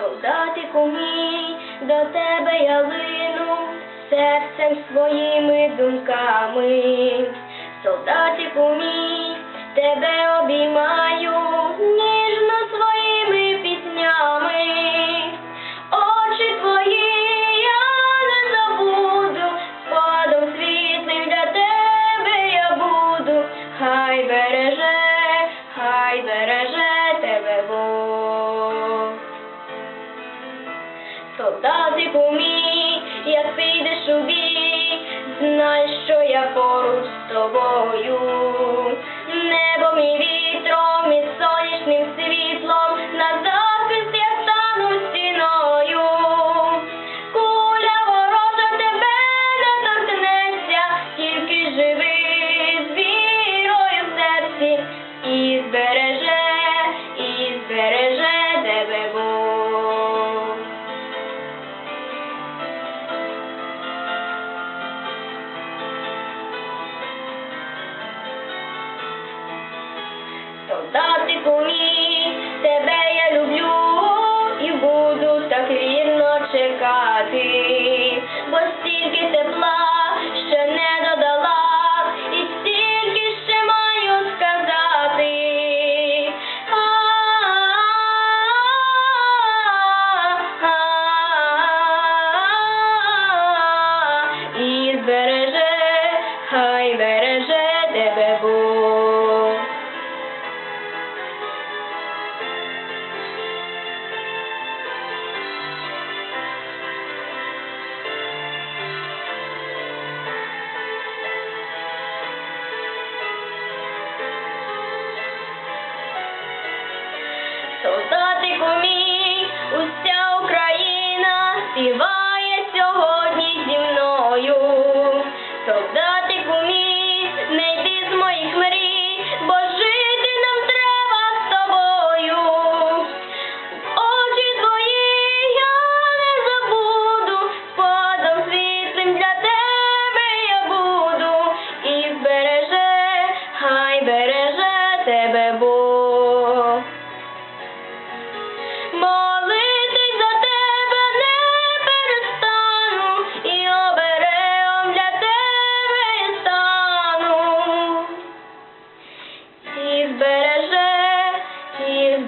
солдатику мій, до тебе я лину серцем своїми думками. Солдатику мій, тебе обіймаю ніжно своїми піснями. Очі твої я не забуду, спадом світлим для тебе я буду, хай береже, хай береже Солдатику мій, як підеш у бій, знай, що я поруч з тобою. Небом і Солдатику мій, тебе я люблю і буду так вірно чекати, бо стільки тепла ще не додала, і стільки ще маю сказати. І збереже, хай береже Солдатику мій, уся Україна співає сьогодні зі мною. Солдатику мій, не йди з моїх мрій, бо жити нам треба з тобою. Очі твої я не забуду, спадом світлим для тебе я буду, і збереже, хай береже тебе Бог.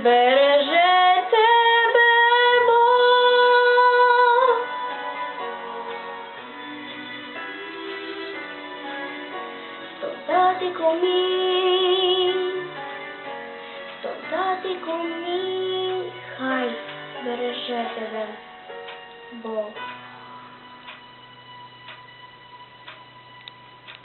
Збереже тебе Бог. Солдатику мій, солдатику мій, хай береже тебе Бог.